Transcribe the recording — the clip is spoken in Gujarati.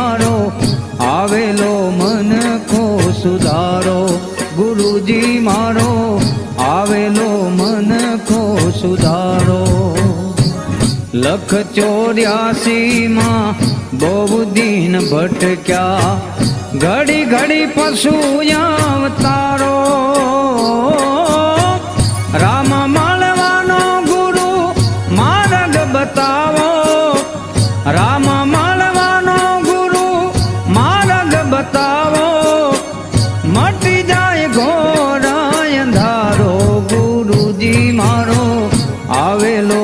મારો, આવેલો મન ખો સુધારો. ગુરુજી મારો, આવેલો મન ખો સુધારો. લખ ચોર્યાસી માં બહુ દિન ભટક્યા. ઘડી ઘડી પશુ અવતારો રામ માલવાનો ગુરુ માર્ગ બતાવ. આવેલો